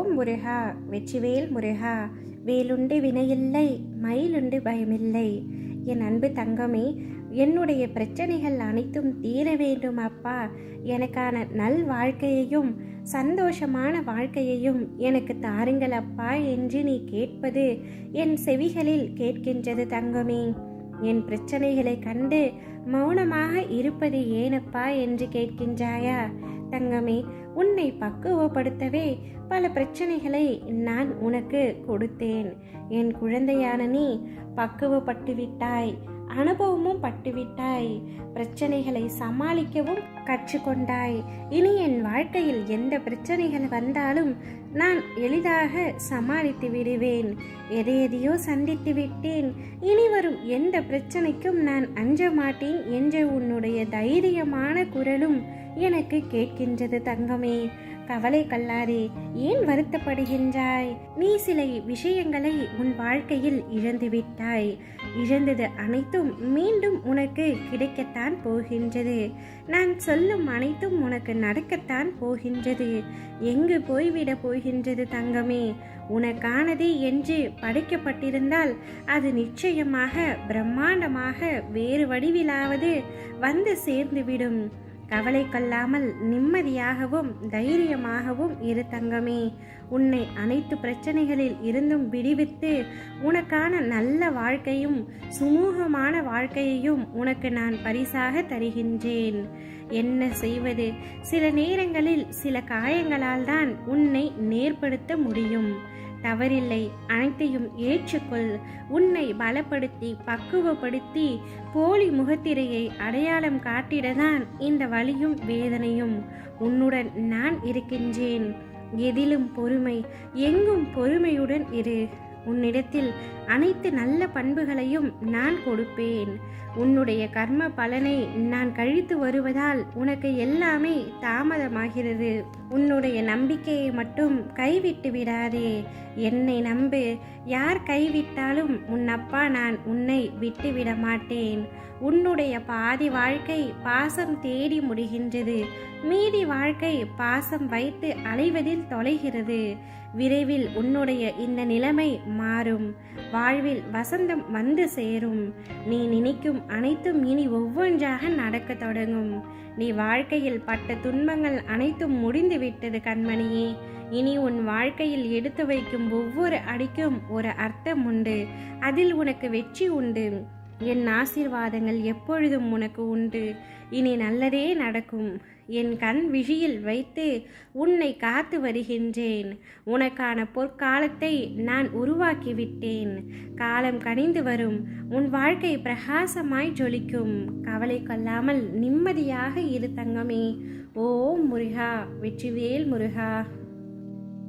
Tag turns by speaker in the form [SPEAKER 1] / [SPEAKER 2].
[SPEAKER 1] ஓம் முருகா வெற்றிவேல் முருகா வேலுண்டு வினையில்லை மயிலுண்டு பயமில்லை. என் அன்பு தங்கமே என்னுடைய பிரச்சனைகள் அனைத்தும் தீர வேண்டும் அப்பா. எனக்கான நல் வாழ்க்கையையும் சந்தோஷமான வாழ்க்கையையும் எனக்கு தாருங்கள் அப்பா என்று நீ கேட்பது என் செவிகளில் கேட்கின்றது தங்கமே. என் பிரச்சனைகளை கண்டு மௌனமாக இருப்பது ஏனப்பா என்று கேட்கின்றாயா? தங்கமே உன்னை பக்குவப்படுத்தவே பல பிரச்சனைகளை நான் உனக்கு கொடுத்தேன். என் குழந்தையான நீ பக்குவப்பட்டு விட்டாய் அனுபவமும் பட்டுவிட்டாய். பிரச்சனைகளை சமாளிக்கவும் கற்றுக்கொண்டாய். இனி என் வாழ்க்கையில் எந்த பிரச்சனைகள் வந்தாலும் நான் எளிதாக சமாளித்து விடுவேன். எதை எதையோ சந்தித்து விட்டேன். இனி வரும் எந்த பிரச்சனைக்கும் நான் அஞ்ச மாட்டேன் என்ற உன்னுடைய தைரியமான குரலும் எனக்கு கேட்கின்றது தங்கமே. கவலை கல்லாதே ஏன் வருத்தப்படுகின்றாய்? நீ சில விஷயங்களை உன் வாழ்க்கையில் இழந்து விட்டாய். இழந்தது அனைத்தும் மீண்டும் உனக்கு கிடைக்கத்தான் போகின்றது. நான் சொல்லும் அனைத்தும் உனக்கு நடக்கத்தான் போகின்றது. எங்கு போய்விட போகின்றது தங்கமே? உனக்கானது என்று படைக்கப்பட்டிருந்தால் அது நிச்சயமாக பிரம்மாண்டமாக வேறு வடிவிலாவது வந்து சேர்ந்துவிடும். கவலை கொள்ளாமல் நிம்மதியாகவும் தைரியமாகவும் இரு தங்கமே. உன்னை அனைத்து பிரச்சனைகளில் இருந்தும் விடுவித்து உனக்கான நல்ல வாழ்க்கையும் சுமூகமான வாழ்க்கையையும் உனக்கு நான் பரிசாக தருகின்றேன். என்ன செய்வது? சில நேரங்களில் சில காயங்களால் தான் உன்னை நேர்படுத்த முடியும். தவறில்லை. அனைத்தையும் ஏற்றுக்கொள். உன்னை பலப்படுத்தி பக்குவப்படுத்தி போலி முகத்திரையை அடையாளம் காட்டிடதான் இந்த வழியும் வேதனையும். உன்னுடன் நான் இருக்கின்றேன். எதிலும் பொறுமை எங்கும் பொறுமையுடன் இரு. உன்னிடத்தில் அனைத்து நல்ல பண்புகளையும் நான் கொடுப்பேன். உன்னுடைய கர்ம பலனை நான் கழித்து வருவதால் உனக்கு எல்லாமே தாமதமாகிறது. உன்னுடைய நம்பிக்கையை மட்டும் கைவிட்டு விடாதே. என்னை நம்பு. யார் கைவிட்டாலும் உன் அப்பா நான் உன்னை விட்டுவிட மாட்டேன். உன்னுடைய பாதி வாழ்க்கை பாசம் தேடி முடிகின்றது. மீதி வாழ்க்கை பாசம் வைத்து அலைவதில் தொலைகிறது. விரைவில் உன்னுடைய இந்த நிலைமை மாறும். வாழ்வில் வசந்தம் வந்து சேரும். நீ நினைக்கும் அனைத்தும் இனி ஒவ்வொன்றாக நடக்க தொடங்கும். நீ வாழ்க்கையில் பட்ட துன்பங்கள் அனைத்தும் முடிந்து விட்டது கண்மணியே. இனி உன் வாழ்க்கையில் எடுத்து வைக்கும் ஒவ்வொரு அடிக்கும் ஒரு அர்த்தம் உண்டு. அதில் உனக்கு வெற்றி உண்டு. என் ஆசீர்வாதங்கள் எப்பொழுதும் உனக்கு உண்டு. இனி நல்லதே நடக்கும். என் கண் விழியில் வைத்து உன்னை காத்து வருகின்றேன். உனக்கான பொற்காலத்தை நான் உருவாக்கிவிட்டேன். காலம் கனிந்து வரும். உன் வாழ்க்கை பிரகாசமாய் ஜொலிக்கும். கவலை கொள்ளாமல் நிம்மதியாக இரு தங்கமே. ஓம் முருகா வெற்றிவேல் முருகா.